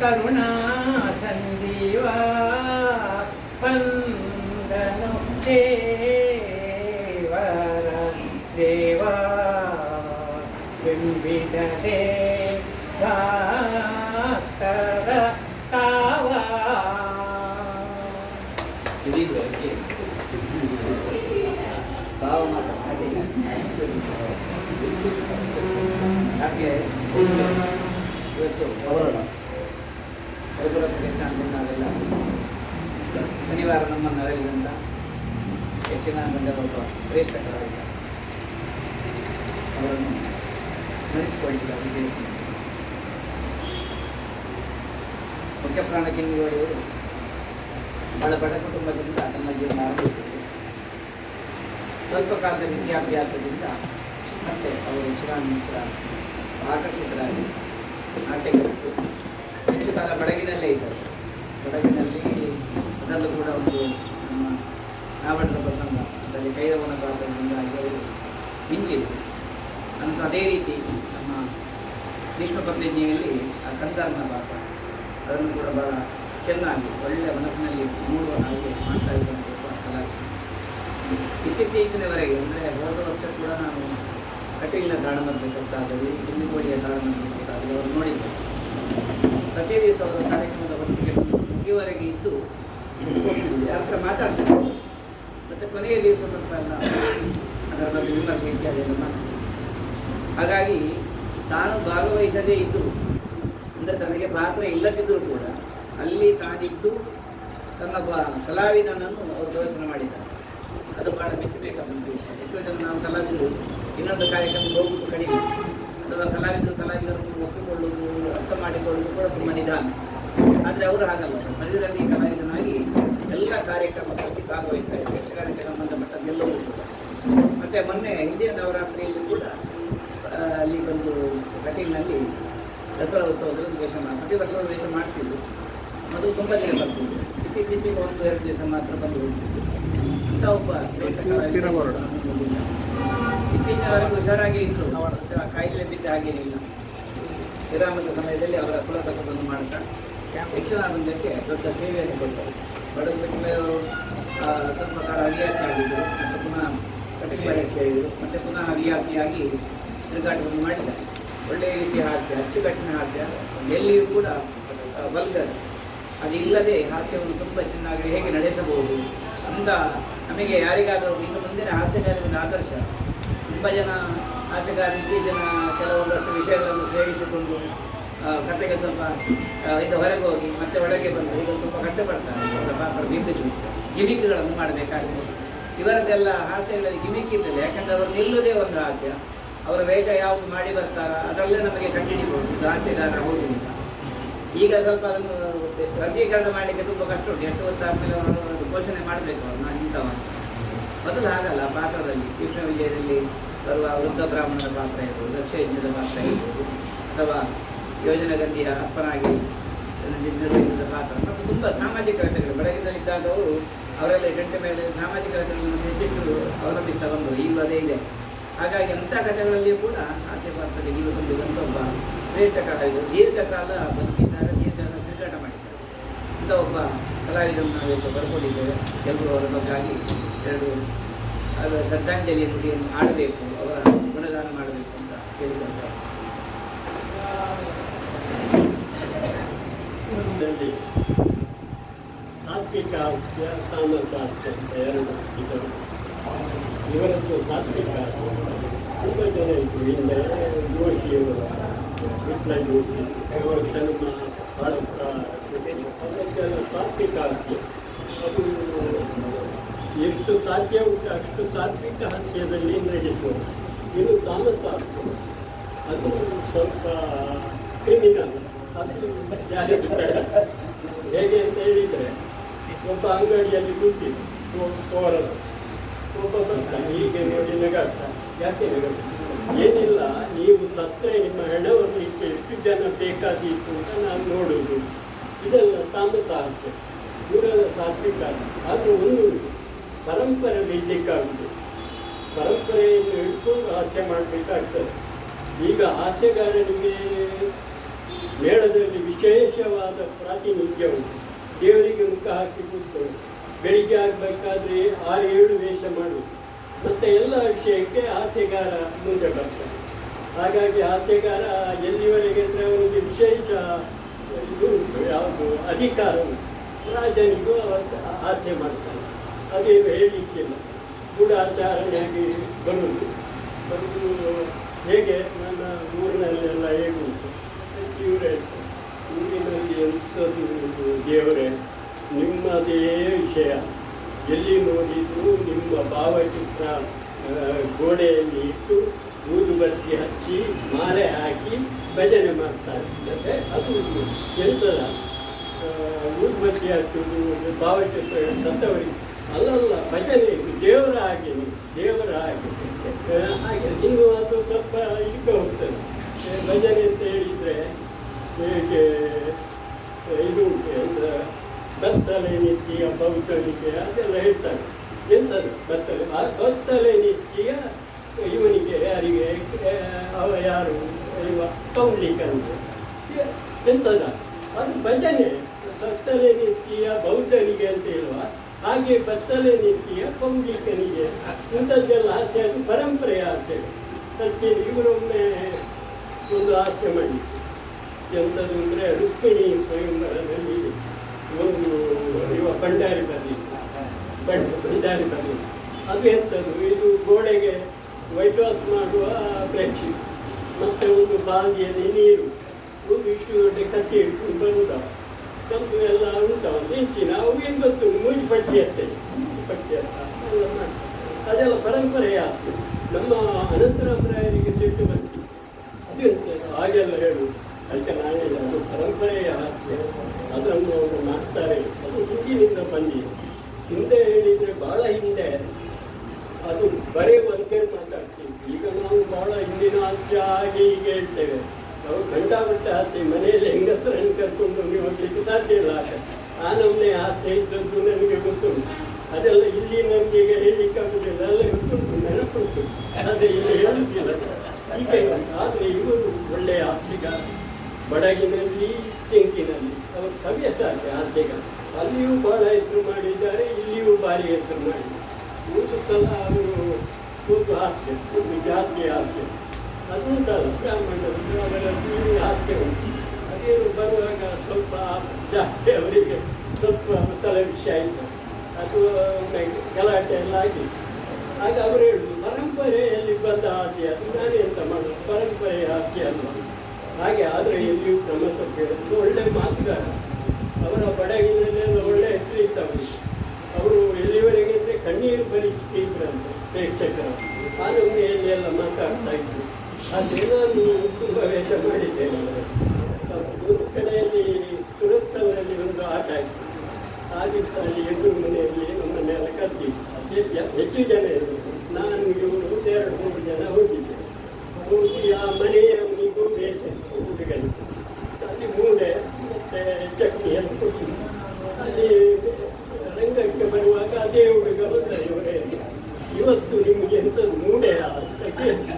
ಕರುಣಾ ಸಂಜೀವ ವಂದನು ದೇವರ ದೇವ ಬಿಂಬಿಡದೆ ಭಕ್ತರ ಕಾವ ಇದೀಗ ಯಾಕೆ? ರಘುರ ಕೃಷ್ಣ ನಾವೆಲ್ಲ ಶನಿವಾರ ನಮ್ಮ ಅರಳಿದಂಥ ಯಕ್ಷಗಾನ ತಂಡದ ಒಬ್ಬ ಶ್ರೇಷ್ಠಕರಾಗಿದ್ದ ಅವರನ್ನು ಸ್ಮರಿಸಿಕೊಂಡಿದ್ದ ವಿಜಯ ಮುಖ್ಯ ಪ್ರಾಣ ಕಿಂಡಿಯವರು ಬಹಳ ಬಡ ಕುಟುಂಬದಿಂದ ತಮ್ಮ ಜೀವನ ಆರಂಭಿಸಿದರು ಸ್ವಲ್ಪ ಕಾಲದ ವಿದ್ಯಾಭ್ಯಾಸದಿಂದ ಮತ್ತೆ ಅವರು ಯಕ್ಷಗಾನ ಆಕರ್ಷಿತರಾಗಿ ನಾಟ್ಯ ಹೆಚ್ಚು ಕಾಲ ಬಡಗಿನಲ್ಲೇ ಇದ್ದಾರೆ ಬೆಳಗಿನಲ್ಲಿ ಅದರಲ್ಲೂ ಕೂಡ ಒಂದು ನಮ್ಮ ನಾವಣ್ಣರ ಪ್ರಸಂಗ, ಅದರಲ್ಲಿ ಕೈರವನ ಪಾತ್ರದಿಂದಾಗಿ ಅವರು ಮಿಂಚಿದರು. ಅಂತ ಅದೇ ರೀತಿ ನಮ್ಮ ಭೀಷ್ಮ ಪ್ರತಿಜ್ಞೆಯಲ್ಲಿ ಆ ಕಂದಾರ್ನ ಪಾತ್ರ, ಅದನ್ನು ಕೂಡ ಬಹಳ ಚೆನ್ನಾಗಿ ಒಳ್ಳೆಯ ಮನಸ್ಸಿನಲ್ಲಿ ಮೂಡುವ ಹಾಗೆ ಮಾಡ್ತಾ ಇದ್ದಂಥ ಕಲಾವಿದ. ಇತ್ತೀಚಿನವರೆಗೆ ಅಂದರೆ ಹೋದ ವರ್ಷ ಕೂಡ ನಾನು ಕಟೀಲಿನ ತಾಳಮಂತ್ರ ಕೊಟ್ಟಾದಲ್ಲಿ ಕುಂದಿಕೋಡಿಯ ತಾಳಮಂತ್ರ ಕೊಟ್ಟಾದಲ್ಲಿ ಅವರು ನೋಡಿದ್ದೆ ಪ್ರತಿ ದಿವಸ ಕಾರ್ಯಕ್ರಮದ ಹೊತ್ತಿಗೆ ಈವರೆಗೆ ಇದ್ದು ಯಾರ ಹತ್ರ ಮತ್ತೆ ಮತ್ತು ಕೊನೆಯ ದಿವಸ ಅಲ್ಲ ಅದರ ಬಗ್ಗೆ ವಿಮರ್ಶೆ ಇತ್ಯಾದಿಯನ್ನು ಹಾಗಾಗಿ ತಾನು ಭಾಗವಹಿಸದೇ ಇದ್ದು, ಅಂದರೆ ತನಗೆ ಪಾತ್ರ ಇಲ್ಲದಿದ್ದರೂ ಕೂಡ ಅಲ್ಲಿ ತಾನಿದ್ದು ತನ್ನ ಬಾ ಕಲಾವಿದನನ್ನು ಅವರು ಪ್ರದರ್ಶನ ಮಾಡಿದ್ದಾರೆ. ಅದು ಭಾಳ ಮೆಚ್ಚಬೇಕಾದಂಥ ವಿಷಯ. ಎಷ್ಟೋ ಜನ ನಾವು ಕಲಾವಿದರು ಇನ್ನೊಂದು ಕಾರ್ಯಕ್ರಮಕ್ಕೆ ಹೋಗುವುದು ಕಡಿಮೆ. ಅಥವಾ ಕಲಾವಿದರು ಕಲಾವಿದರನ್ನು ಒಪ್ಪಿಕೊಳ್ಳುವುದು ಅರ್ಥ ಮಾಡಿಕೊಳ್ಳುವುದು ಕೂಡ ತುಂಬ ನಿಧಾನ. ಆದರೆ ಅವರು ಹಾಗಲ್ಲ. ಸರಿದಲ್ಲಿ ಕಲಾವಿದನಾಗಿ ಎಲ್ಲ ಕಾರ್ಯಕ್ರಮಗಳಲ್ಲಿ ಭಾಗವಹಿಸ್ತಾರೆ. ಯಕ್ಷಗಾನಕ್ಕೆ ಸಂಬಂಧಪಟ್ಟದ್ದೆಲ್ಲವೂ ಮತ್ತು ಮೊನ್ನೆ ಹಿಂದಿನ ನವರಾತ್ರಿಯಲ್ಲಿ ಕೂಡ ಅಲ್ಲಿ ಬಂದು ಕಟೀಲ್ನಲ್ಲಿ ದಸರಾ ಉತ್ಸವದಲ್ಲಿ ವೇಷ ಮಾಡಿ ಪ್ರತಿ ವರ್ಷ ವೇಷ ಮಾಡ್ತಿದ್ದು ಮೊದಲು ತುಂಬ ದಿನ ಬಂತು ಇತ್ತೀಚೆಗೆ ಒಂದು ಎರಡು ದಿವಸ ಮಾತ್ರ ಬಂದು ಹೋಗ್ತಿದ್ದು ಅಂತ ಒಬ್ಬ ಇತ್ತೀಚಿನವರೆಗೆ ಹುಷಾರಾಗಿ ಇದ್ರು. ಅವರ ಕಾಯಿಲೆ ಬಿದ್ದ ಹಾಗೇನಿಲ್ಲ ವಿರಾಮದ ಸಮಯದಲ್ಲಿ ಅವರ ಕುಲಕಸವನ್ನು ಮಾಡ್ತಾ. ಯಕ್ಷಗಾನವೃಂದಕ್ಕೆ ದೊಡ್ಡ ಸೇವೆಯನ್ನು ಕೊಟ್ಟರು. ಬಡವ ಬಿಟ್ಟ ಮೇಲೆ ಅವರು ಆ, ಸ್ವಲ್ಪ ಕಾಲ ಹವ್ಯಾಸಿ ಆಗಿದ್ದರು ಮತ್ತು ಪುನಃ ಕಠಿಣ ಪರೀಕ್ಷೆ ಹೇಳಿದರು. ಮತ್ತು ಪುನಃ ಹವ್ಯಾಸಿಯಾಗಿ ತಿರುಗಾಟವನ್ನು ಮಾಡಿದ್ದಾರೆ. ಒಳ್ಳೆಯ ರೀತಿಯ ಹಾಸ್ಯ ಅಚ್ಚುಕಟ್ಟಿನ ಹಾಸ್ಯ. ಎಲ್ಲಿಯೂ ಕೂಡ ಬಲ್ಗರ್ ಅದಿಲ್ಲದೆ ಹಾಸ್ಯವನ್ನು ತುಂಬ ಚೆನ್ನಾಗಿ ಹೇಗೆ ನಡೆಸಬಹುದು ಅಂದ ನಮಗೆ ಯಾರಿಗಾದರೂ ಇನ್ನು ಮುಂದಿನ ಹಾಸ್ಯಗಾರರಿಂದ ಆದರ್ಶ ತುಂಬ ಜನ ಇತ್ತೀಚಿನ ಕೆಲವೊಂದಷ್ಟು ವಿಷಯಗಳನ್ನು ಸೇರಿಸಿಕೊಂಡು ಕಥೆಗೆ ಸ್ವಲ್ಪ ಈಗ ಹೊರಗೆ ಹೋಗಿ ಮತ್ತೆ ಒಳಗೆ ಬಂದು ಈಗ ತುಂಬ ಕಷ್ಟಪಡ್ತಾರೆ. ಅವರ ಪಾತ್ರ ಬಿಂಬಿಸಿ ಗಿಮಿಕ್ಗಳನ್ನು ಮಾಡಬೇಕಾಗ್ತದೆ. ಇವರದ್ದೆಲ್ಲ ಹಾಸ್ಯಗಳಲ್ಲಿ ಗಿಮಿಕ್ ಇರ್ತದೆ ಯಾಕಂದರೆ ಅವರು ನಿಲ್ಲುವುದೇ ಒಂದು ಹಾಸ್ಯ. ಅವರ ವೇಷ ಯಾವುದು ಮಾಡಿ ಬರ್ತಾರ, ಅದರಲ್ಲೇ ನಮಗೆ ಕಂಡುಹಿಡಿಬಹುದು ಇದು ಹಾಸ್ಯಗಾರ ಹೌದು ಅಂತ. ಈಗ ಸ್ವಲ್ಪ ಅದನ್ನು ವರ್ಗೀಕರಣ ಮಾಡಲಿಕ್ಕೆ ತುಂಬ ಕಷ್ಟ ಉಂಟು. ಎಷ್ಟು ಗೊತ್ತಾದ್ಮೇಲೆ ಅವರು ಘೋಷಣೆ ಮಾಡಬೇಕು ಅವ್ರನ್ನ ಇಂಥವನ್ನ ಮೊದಲು ಹಾಗಲ್ಲ, ಪಾತ್ರದಲ್ಲಿ ಕೃಷ್ಣ ವಿಜಯದಲ್ಲಿ ಬರುವ ವೃದ್ಧ ಬ್ರಾಹ್ಮಣರ ಪಾತ್ರ ಇರ್ಬೋದು ದಕ್ಷ ಯಜ್ಞದ ಪಾತ್ರ ಇರ್ಬೋದು, ಅಥವಾ ಯೋಜನಗಂಧಿಯ ಅಪ್ಪನಾಗಿ ನಿರ್ವಹಿಸಿದ ಪಾತ್ರ. ಮತ್ತು ತುಂಬ ಸಾಮಾಜಿಕ ಕಥೆಗಳು ಬೆಳಗಿನಲ್ಲಿದ್ದಾಗ ಅವರು ಅವರೆಲ್ಲ ಗಂಟೆ ಮೇಲೆ ಸಾಮಾಜಿಕ ಕಥೆಗಳನ್ನು ಹೆಚ್ಚೆಚ್ಚು ಅವಲಂಬಿಸ್ತಾ ಬಂದರು ಈಗಲೂ ಅದೇ ಇದೆ. ಹಾಗಾಗಿ ಅಂಥ ಕಥೆಗಳಲ್ಲಿಯೂ ಕೂಡ ಹಾಸ್ಯ ಪಾತ್ರಕ್ಕೆ ನೀವು ಬಂದಿರುವಂಥ ಒಬ್ಬ ಶ್ರೇಷ್ಠ ಕಲಾವಿದರು ದೀರ್ಘಕಾಲ ಬದುಕಿದ್ದಾರೆ, ದೀರ್ಘಕಾಲ ಕ್ರೀಡಾಟ ಮಾಡಿದ್ದಾರೆ. ಇಂಥ ಒಬ್ಬ ಕಲಾವಿದರನ್ನು ನಾವಿವತ್ತು ಬರ್ಕೊಂಡಿದ್ದೇವೆ ಎಲ್ಲರೂ ಅವರ ಬಗ್ಗಾಗಿ ಎರಡು ಅದರ ಶ್ರದ್ಧಾಂಜಲಿಯ ನುಡಿಯನ್ನು ಆಡಬೇಕು ಅವರ ಗುಣಗಾನ ಮಾಡಬೇಕು ಅಂತ ಕೇಳಿಕೊಂಡ್ರೆ ಇದರಲ್ಲಿ ಸಾತ್ವಿಕ ಹಾಸ್ಯ ತಾಮಸ ಹಾಸ್ಯ ಅಂತ ಎರಡು ಇದ್ದರು ಇವರದ್ದು ಸಾತ್ವಿಕ ಹಾಸ್ಯ ತುಂಬ ಜನ ಇತ್ತು ಹಿಂದೆ ಜೋಶಿಯವರು ವಿಟ್ಲ ಜೋಶಿ ಅವರು ಸಿನಿಮಾ ಬಾಳಪ್ಪ ಅವರದ್ದೆಲ್ಲ ಸಾತ್ವಿಕ ಹಾಸ್ಯ ಅದು ಎಷ್ಟು ಸಾಧ್ಯ ಉಂಟು, ಅಷ್ಟು ಸಾತ್ವಿಕ ಹಂತದಲ್ಲಿ ನಡೆಯಿತು ಇದು ಹಾಸ್ಯ ಅದು ಸ್ವಲ್ಪ ಕ್ರಿಮಿನಲ್. ಅದು. ಹೇಗೆ ಅಂತ ಹೇಳಿದರೆ, ಒಬ್ಬ ಅಂಗಡಿಯಲ್ಲಿ ಕೂತಿದ್ದು. ಕೋರಲು ಒಬ್ಬ ಬರ್ತಾನೆ ಹೀಗೆ ನೋಡಿ ನಗಾಡ್ತ. ಯಾಕೆ ನಗಾಡ್ತ? ಏನಿಲ್ಲ, ನೀವು ಸತ್ತರೆ ನಿಮ್ಮ ಹಣವನ್ನು ಎಷ್ಟು ಜನ ಬೇಕಾದೀತು ಅಂತ ನಾನು ನೋಡುವುದು. ಇದೆಲ್ಲ ತಾಮಸ ಆಗ್ತದೆ. ಇವರೆಲ್ಲ ಸಾತ್ವಿಕ ಆದರೂ ಒಂದು ಪರಂಪರೆ ಬಿಡ್ಲಿಕ್ಕಾಗುದು ಪರಂಪರೆಯನ್ನು ಹಿಡ್ಕೊಂಡು ಹಾಸ್ಯ ಮಾಡಬೇಕಾಗ್ತದೆ. ಈಗ ಹಾಸ್ಯಗಾರನಿಗೆ ಮೇಳದಲ್ಲಿ ವಿಶೇಷವಾದ ಪ್ರಾತಿನಿಧ್ಯ ಉಂಟು. ದೇವರಿಗೆ ಮುಖ ಹಾಕಿ ಕೂತ್ಕೊಂಡು ಬೆಳಿಗ್ಗೆ ಆಗಬೇಕಾದ್ರೆ ಆರು ಏಳು ವೇಷ ಮಾಡುವುದು. ಮತ್ತು ಎಲ್ಲ ವಿಷಯಕ್ಕೆ ಹಾಸ್ಯಗಾರ ಮುಂದೆ ಬರ್ತಾರೆ. ಹಾಗಾಗಿ ಹಾಸ್ಯಗಾರ ಎಲ್ಲಿವರೆಗೆ ಅಂದರೆ ಅವನಿಗೆ ವಿಶೇಷ ಇದು ಯಾವುದು ಅಧಿಕಾರ ಉಂಟು. ರಾಜನಿಗೂ ಹಾಸ್ಯ ಮಾಡ್ತಾನೆ. ಅದೇನು ಹೇಳಲಿಕ್ಕಿಲ್ಲ ಗೂಢಾಚಾರಣೆಯಾಗಿ ಬಂದು ಬರುವುದು ಹೇಗೆ ನನ್ನ ಊರಿನಲ್ಲೆಲ್ಲ ಹೇಗೆ ಉಂಟು ಇವರೇ ಊರಿನಲ್ಲಿ ಎಂಥದ್ದು ದೇವರೇ ನಿಮ್ಮದೇ ವಿಷಯ. ಎಲ್ಲಿ ನೋಡಿದ್ರು ನಿಮ್ಮ ಭಾವಚಿತ್ರ ಗೋಡೆಯಲ್ಲಿ ಇಟ್ಟು ಊದುಬತ್ತಿ ಹಚ್ಚಿ ಮಾಲೆ ಹಾಕಿ ಭಜನೆ ಮಾಡ್ತಾರೆ. ಮತ್ತೆ ಅದು ಎಂತದ ಆ, ಊದುಬತ್ತಿ ಹಚ್ಚುವುದು ಭಾವಚಿತ್ರ ಸತ್ತವರಿಗೆ ಅಲ್ಲಲ್ಲ ಭಜನೆ ಇದು ದೇವರ ಹಾಗೆ ದೇವರ ಹಾಗೆ ಹಾಗೆ ನೀವು ಅದು ಸ್ವಲ್ಪ ಇದಕ್ಕೆ ಹೋಗ್ತದೆ ಭಜನೆ ಅಂತ ಹೇಳಿದರೆ ಹೇಗೆ ಇದು ಉಂಟು ಅಂದ್ರೆ ಬತ್ತಲೆ ನಿತ್ಯ ಬೌದ್ಧನಿಗೆ ಅದೆಲ್ಲ ಹೇಳ್ತಾರೆ ಎಂಥದ್ದು ಬತ್ತಲೆ, ಆ, ಬತ್ತಲೆ ನಿತ್ಯ ಇವನಿಗೆ ಯಾರಿಗೆ ಅವ ಯಾರು? ಇವ ಕೌಂಡ್ಲಿಕಂದ್ರೆ ಎಂಥದ ಅದು ಭಜನೆ, ಬತ್ತಲೆ ನಿತ್ಯ ಬೌದ್ಧನಿಗೆ ಅಂತ ಹೇಳುವ. ಹಾಗೆ ಬತ್ತಲೆ ನಿತ್ಯ ಕೌಂಡ್ಲಿಕನಿಗೆ ಇಂಥದ್ದೆಲ್ಲ ಹಾಸ್ಯ ಅದು ಪರಂಪರೆಯ ಹಾಸ್ಯ ಅದಕ್ಕೆ ಇವರೊಮ್ಮೆ ಒಂದು ಹಾಸ್ಯ ಮಾಡಿತ್ತು ಎಂಥದ್ದು ಅಂದರೆ ರುಕ್ಮಿಣಿ ಸ್ವಯಂವರದಲ್ಲಿ ಒಂದು ಇವ ಭಂಡಾರಿ ಬರಲಿ. ಬಂಡ್ ಭಂಡಾರಿ ಬರಲಿ. ಅದು ಎಂಥದ್ದು? ಇದು ಗೋಡೆಗೆ ವೈಟ್ ವಾಶ್ ಮಾಡುವ ಬ್ರಷ್ ಮತ್ತು ಒಂದು ಬಾವಿಯಲ್ಲಿ ನೀರು. ಒಂದು ಇಷ್ಟು ದೊಡ್ಡ ಕತ್ತಿ ಇಟ್ಕೊಂಡು ಬರುವುದ ತಂದು ಎಲ್ಲ ಉಂಟು ಹೆಚ್ಚಿನ ನಾವು ಏನು ಗೊತ್ತು ಮೂಜಿ ಪಟ್ಟಿ ಅಷ್ಟೇ ಪಟ್ಟಿ ಅಂತ ಎಲ್ಲ ಮಾಡ್ತಾರೆ ಅದೆಲ್ಲ ಪರಂಪರೆಯ ನಮ್ಮ ಅನಂತರಾಮರಾಯರಿಗೆ ಸಿಟ್ಟು ಬಂತು ಅದು ಹಾಗೆಲ್ಲ ಹೇಳುದು ಅದಕ್ಕೆ ನಾನು ಹೇಳಿದೆ, ಅದು ಪರಂಪರೆಯ ಆಸ್ತಿ ಅದನ್ನು ಅವರು ಮಾಡ್ತಾರೆ ಅದು ಹಿಂದಿನಿಂದ ಬಂದಿದೆ ಹಿಂದೆ ಹೇಳಿದರೆ ಬಹಳ ಹಿಂದೆ ಅದು ಬರೆಯುವಂತೆ ಮಾತಾಡ್ತೀವಿ. ಈಗ ನಾವು ಬಹಳ ಹಿಂದಿನ ಹಾಸ್ಯ ಹಾಗೆ ಹೀಗೆ ಹೇಳ್ತೇವೆ. ನಾವು ಬಿಟ್ಟ ಆಸೆ ಮನೆಯಲ್ಲಿ ಹೆಂಗಸರನ್ನು ಕರ್ಕೊಂಡು ನಮಗೆ ಹೋಗ್ಲಿಕ್ಕೆ ಸಾಧ್ಯ ಇಲ್ಲ ಆ ನಮ್ಮನೆ ಆಸೆ ಇದ್ದಂತೂ ನನಗೆ ಗೊತ್ತುಂಟು. ಅದೆಲ್ಲ ಇಲ್ಲಿ ನಮಗೆ ಈಗ ಹೇಳಲಿಕ್ಕೆ ಆಗುದಿಲ್ಲ ಎಲ್ಲ ಗೊತ್ತುಂಟು, ನೆನಪುಂಟು. ಆದರೆ ಇಲ್ಲಿ ಹೇಳುತ್ತಿಲ್ಲ ಹೀಗೆ ಆದರೆ ಇವರು ಒಳ್ಳೆಯ ಹಾಸ್ಯಗಾರ ಬಡಗಿನಲ್ಲಿ ತೆಂಕಿನಲ್ಲಿ ಅವರು ಸವ್ಯ ಸಾಧ್ಯ ಹಾಸ್ಯಗ ಅಲ್ಲಿಯೂ ಬಹಳ ಹೆಸರು ಮಾಡಿದ್ದಾರೆ, ಇಲ್ಲಿಯೂ ಭಾರಿ ಹೆಸರು ಮಾಡಿದ್ದಾರೆ. ಮೂರು ಸಲ ಅವರು ಒಂದು ಆಸೆ, ಒಂದು ಜಾತಿಯ ಹಾಸ್ಯ ಅದು ಉಂಟಲ್ಲ ಬ್ರಾಹ್ಮಣರು ಅವರಲ್ಲಿ ಆಸೆ ಉಂಟು. ಅದೇನು ಬರುವಾಗ ಸ್ವಲ್ಪ ಜಾಸ್ತಿ ಅವರಿಗೆ ಸ್ವಲ್ಪ ತಲೆ ವಿಷಯ ಆಯಿತು. ಅದು ಗಲಾಟೆ ಎಲ್ಲ ಆಗಿ. ಆಗ ಅವರು ಹೇಳುದು, ಪರಂಪರೆಯಲ್ಲಿ ಬಂದ ಆಸೆ ಅದು ನಾನೇ ಎಂತ ಮಾಡೋದು. ಪರಂಪರೆಯ ಆಸೆ ಅಲ್ವಾ? ಹಾಗೆ ಆದರೆ ಎಲ್ಲಿಯೂ ಕ್ರಮ ತಪ್ಪಿರೋದು ಒಳ್ಳೆ ಮಾತುಗಾರ. ಅವರ ಬಡಗಿನಲ್ಲೆಲ್ಲ ಒಳ್ಳೆ ಹೆಸರು ಇತ್ತು ಅವರಿಗೆ ಅವರು ಎಲ್ಲಿವರೆಗೆ ಅಂದರೆ ಕಣ್ಣೀರು ಅಂತ ಪ್ರೇಕ್ಷಕರ ಆ ನಮ್ಮನೆಯಲ್ಲಿ ಎಲ್ಲ ಮಾತಾಡ್ತಾ ಇದ್ರು. ಆದರೆ ನಾನು ತುಂಬ ವೇಷ ಮಾಡಿದ್ದೇನೆ ಒಂದು ಕಡೆಯಲ್ಲಿ ಸುರತ್ತವರಲ್ಲಿ ಒಂದು ಆಟ ಆಯಿತು ಆ ದಿವಸ ಅಲ್ಲಿ ಎದುರು ಮನೆಯಲ್ಲಿ ನಮ್ಮನ್ನೆಲ್ಲ ಕರ್ತಿ ಹೆಚ್ಚು ಜನ ಇರುವುದು ನಾನು ಇವರು ಎರಡು ಮೂರು ಜನ ಹೋಗಿದ್ದೆ ಹೋಗಿ ಆ ಮನೆಯವನಿಗೂ ವೇಷ ಹುಡುಗನಿಗೆ ಅಲ್ಲಿ ಮೂಡೆ ಮತ್ತೆ ಚಟ್ನಿ ಎಲ್ಲ ಕೊಟ್ಟಿದ್ದು ಅಲ್ಲಿ ರಂಗಕ್ಕೆ ಬರುವಾಗ ಅದೇ ಹುಡುಗ ಬಂದ ಇವರೇ ಇವತ್ತು ನಿಮಗೆ ಎಂತ ಮೂಡೆ ಅಂತ ಕೇಳಿ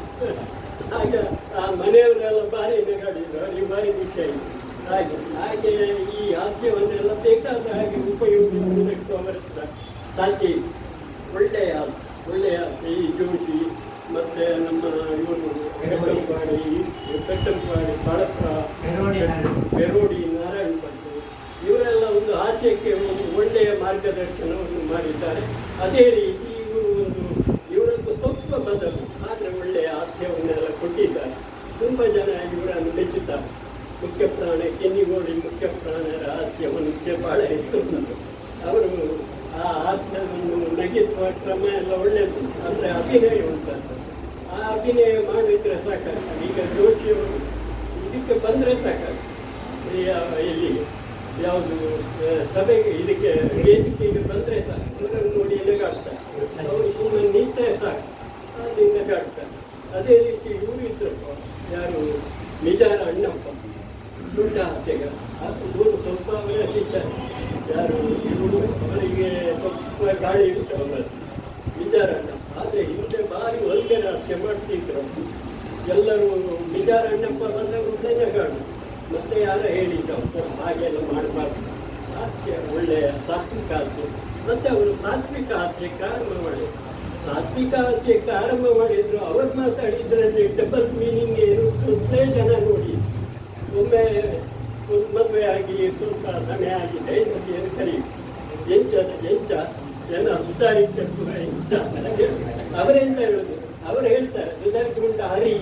ಆಗ ಆ ಮನೆಯವರೆಲ್ಲ ಭಾರಿ ನಗಾಡಿದ್ರು ಅವ್ರಿಗೆ ಭಾರಿ ಖುಷಿ ಆಯಿತು ಹಾಗೆ ಹಾಗೆ ಈ ಹಾಸ್ಯವನ್ನೆಲ್ಲ ಬೇಕಾದ ಹಾಗೆ ಉಪಯೋಗಿಸುವುದಕ್ಕೆ ಅವರ ಸಾಧ್ಯ ಇದೆ ಒಳ್ಳೆಯ ಹಾಸ್ಯ ಒಳ್ಳೆಯ ಹಾಸ್ಯ ಈ ಜೋಶಿ ಮತ್ತೆ ನಮ್ಮ ಇವರು ಬೆಟ್ಟಂಪಾಡಿ ಬೆಟ್ಟಂಪಾಡಿ ಬಾಳಪ್ಪ ಬೆರೋಡಿ ನಾರಾಯಣ. ಬೆರೋಡಿ ನಾರಾಯಣ ಭಟ್ರು ಇವರೆಲ್ಲ ಒಂದು ಹಾಸ್ಯಕ್ಕೆ ಒಂದು ಒಳ್ಳೆಯ ಮಾರ್ಗದರ್ಶನವನ್ನು ಮಾಡಿದ್ದಾರೆ. ಅದೇ ರೀತಿ ಇವರು ಒಂದು ಇವರದ್ದು ಸ್ವಲ್ಪ ಬದಲು, ಆದರೆ ಒಳ್ಳೆಯ ಹಾಸ್ಯವನ್ನೆಲ್ಲ ಕೊಟ್ಟಿದ್ದಾರೆ. ತುಂಬ ಜನ ಇವರನ್ನು ಮೆಚ್ಚುತ್ತಾರೆ ಮುಖ್ಯ ಪ್ರಾಣ, ಕೆನ್ನಿಗೋಡಿ ಮುಖ್ಯ ಪ್ರಾಣರ ಹಾಸ್ಯವನ್ನು ಬಹಳ ಹೆಸರು. ಅವರು ಆ ಹಾಸ್ಯವನ್ನು ನಗಿಸುವ ಕ್ರಮ ಎಲ್ಲ ಒಳ್ಳೆಯದು, ಅಂದರೆ ಅಭಿನಯ ಉಂಟಂತ ಆ ಅಭಿನಯ ಮಾಡಿದರೆ ಸಾಕಾಗ್ತದೆ. ಈಗ ಜೋಶಿಯವರು ಇದಕ್ಕೆ ಬಂದರೆ ಸಾಕಾಗ್ತದೆ. ಇಲ್ಲಿಗೆ ಯಾವುದು ಸಭೆಗೆ ಇದಕ್ಕೆ ವೇದಿಕೆಗೆ ಬಂದರೆ ಸಾಕು. ನೋಡಿ ನಗಾಡ್ತಾರೆ ಅವರು ಸುಮ್ಮನೆ ನಿಂತರೆ ಸಾಕು. ನಗಾಡ್ತಾರೆ ಅದೇ ರೀತಿ ಇವರು ಇದ್ರಪ್ಪ ಯಾರು? ನಿಜಾರ ಅಣ್ಣಪ್ಪ. ದೊಡ್ಡ ಹಾಸ್ಯಗ ಇವರು ಸ್ವಲ್ಪ ಅವರ ಶಿಷ್ಯ. ಯಾರು? ಇವರು ಅವರಿಗೆ ಸ್ವಲ್ಪ ಗಾಳಿ ಇರುತ್ತೆ ಅವರಲ್ಲಿ. ಅಣ್ಣಪ್ಪ. ಆದರೆ ಹಿಂದೆ ಭಾರಿ ಹೊಲಿಗೆ ಹಾಸ್ಯ ಮಾಡ್ತಿದ್ರು ಎಲ್ಲರೂ ವಿಚಾರಣ್ಣಪ್ಪ ಬಂದವರು ನಗಾಡು ಮತ್ತೆ ಯಾರು ಹೇಳಿದ್ದು ಹಾಗೆಲ್ಲ ಮಾಡಬಾರ್ದು. ಒಳ್ಳೆಯ ಸಾತ್ವಿಕ ಆಸೆ ಮತ್ತೆ ಅವರು ಸಾತ್ವಿಕ ಹಾಸ್ಯಕ್ಕೆ ಆರಂಭ ಮಾಡಿದ್ರು ಸಾತ್ವಿಕ ಹಾಸ್ಯಕ್ಕೆ ಆರಂಭ ಮಾಡಿದ್ರು ಅವ್ರು ಮಾತಾಡಿದ್ರಲ್ಲಿ ಡಬಲ್ ಮೀನಿಂಗ್ ಏನು? ಸುತ್ತಲೇ ಜನ ನೋಡಿ. ಒಮ್ಮೆ ಒಂದು ಮದುವೆ ಆಗಿ ಸ್ವಲ್ಪ ಸಮಯ ಆಗಿದೆ ಏನು ಕರಿ ಎಂಚ ಎಂಚ. ಜನ ಸುಧಾರಿತ ಎಂಚ ಅವರೆಂತ ಹೇಳೋದು. ಅವರು ಹೇಳ್ತಾರೆ ಸುಧಾರಿಸಿಕೊಂಡ ಹರಿ.